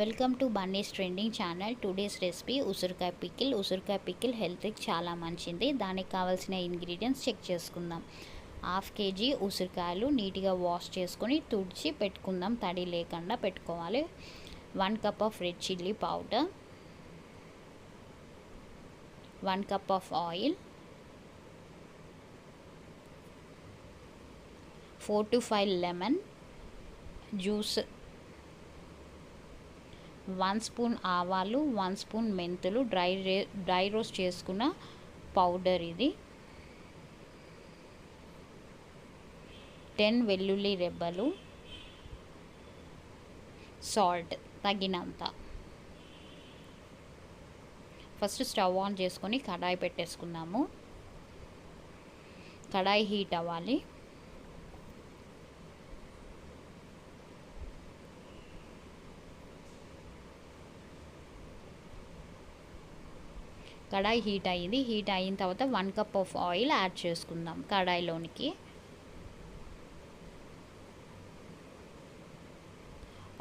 Welcome to Bunny's trending channel today's recipe ఉసిరికాయ pickle. ఉసిరికాయ pickle హెల్త్కి చాలా మంచిది. దానికి కావాల్సిన ఇంగ్రీడియంట్స్ చెక్ చేసుకుందాం. హాఫ్ కేజీ ఉసిరికాయలు నీట్గా వాష్ చేసుకొని తుడిచి పెట్టుకుందాం. తడి లేకుండా పెట్టుకోవాలి. One cup of red chilli powder one cup of oil four to five lemon juice one spoon ఆవాలు వన్ స్పూన్ మెంతులు డ్రై డ్రై రోస్ట్ చేసుకున్న పౌడర్ ఇది. టెన్ వెల్లుల్లి రెబ్బలు. సాల్ట్ తగినంత. ఫస్ట్ స్టవ్ ఆన్ చేసుకొని కడాయి పెట్టేసుకుందాము. కడాయి హీట్ అవ్వాలి. కడాయి హీట్ అయ్యింది హీట్ అయిన తర్వాత one cup of oil add చేసుకుందాం కడాయిలోనికి.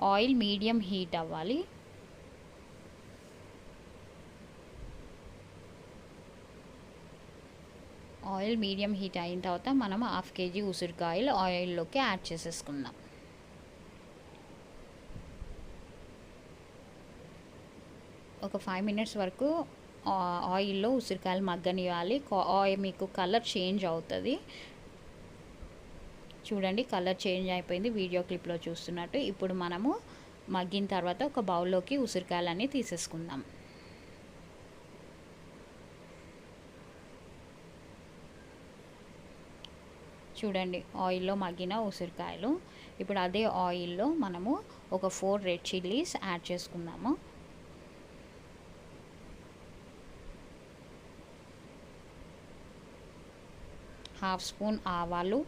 ఆయిల్ మీడియం హీట్ అవ్వాలి. ఆయిల్ మీడియం హీట్ అయిన తర్వాత మనం హాఫ్ కేజీ ఉసిరికాయలు ఆయిల్లోకి యాడ్ చేసేసుకుందాం. ఒక ఫైవ్ మినిట్స్ వరకు ఆయిల్లో ఉసిరికాయలు మగ్గనివ్వాలి ఆయిల్ మీకు కలర్ చేంజ్ అవుతుంది. చూడండి కలర్ చేంజ్ అయిపోయింది. వీడియో క్లిప్లో చూస్తున్నట్టు. ఇప్పుడు మనము మగ్గిన తర్వాత ఒక బౌల్లోకి ఉసిరికాయలన్నీ తీసేసుకుందాం. చూడండి ఆయిల్లో మగ్గిన ఉసిరికాయలు. ఇప్పుడు అదే ఆయిల్లో మనము ఒక ఫోర్ రెడ్ చిల్లీస్ యాడ్ చేసుకుందాము. హాఫ్ స్పూన్ ఆవాలు.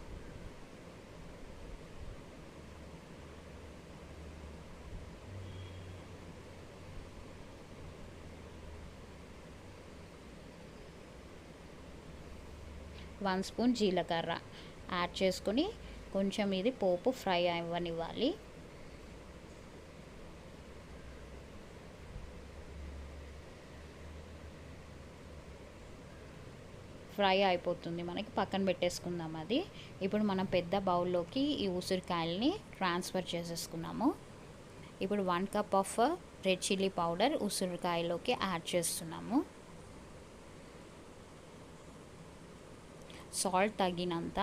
వన్ స్పూన్ జీలకర్ర యాడ్ చేసుకొని కొంచెం ఇది పోపు ఫ్రై అవ్వనివ్వాలి. ఫ్రై అయిపోతుంది. మనకి పక్కన పెట్టేసుకుందాం అది. ఇప్పుడు మనం పెద్ద బౌల్లోకి ఈ ఉసిరికాయలని ట్రాన్స్ఫర్ చేసేసుకున్నాము. ఇప్పుడు one cup of red chilli powder ఉసిరికాయలోకి add చేస్తున్నాము. సాల్ట్ తగినంత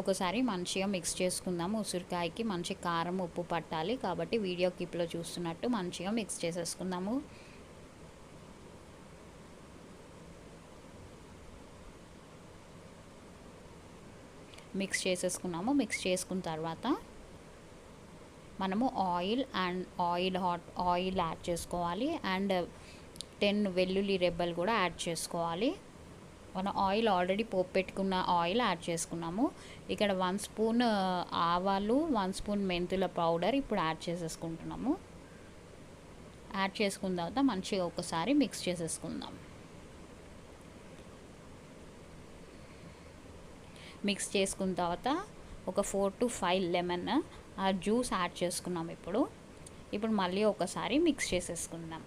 ఒకసారి మంచిగా మిక్స్ చేసుకుందాము ఉసిరికాయకి మంచి కారం ఉప్పు పట్టాలి. కాబట్టి వీడియో క్లిప్లో చూస్తున్నట్టు మంచిగా మిక్స్ చేసేసుకుందాము. మిక్స్ చేసేసుకున్నాము. మిక్స్ చేసుకున్న తర్వాత మనము oil and oil hot oil add చేసుకోవాలి. అండ్ టెన్ వెల్లుల్లి రెబ్బలు కూడా యాడ్ చేసుకోవాలి. మనం ఆయిల్ ఆల్రెడీ పోపు పెట్టుకున్న ఆయిల్ యాడ్ చేసుకున్నాము. ఇక్కడ వన్ స్పూన్ ఆవాలు వన్ స్పూన్ మెంతుల పౌడర్ ఇప్పుడు యాడ్ చేసేసుకుంటున్నాము. యాడ్ చేసుకున్న తర్వాత మంచిగా ఒకసారి మిక్స్ చేసేసుకుందాం. మిక్స్ చేసుకున్న తర్వాత ఒక ఫోర్ టు ఫైవ్ లెమన్ ఆ జ్యూస్ యాడ్ చేసుకున్నాం ఇప్పుడు. ఇప్పుడు మళ్ళీ ఒకసారి మిక్స్ చేసేసుకుందాం.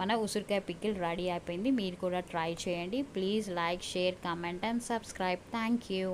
మన ఉసిరికాయ పిక్కిల్ రెడీ అయిపోయింది. మీరు కూడా ట్రై చేయండి. Please like share comment and subscribe. Thank you.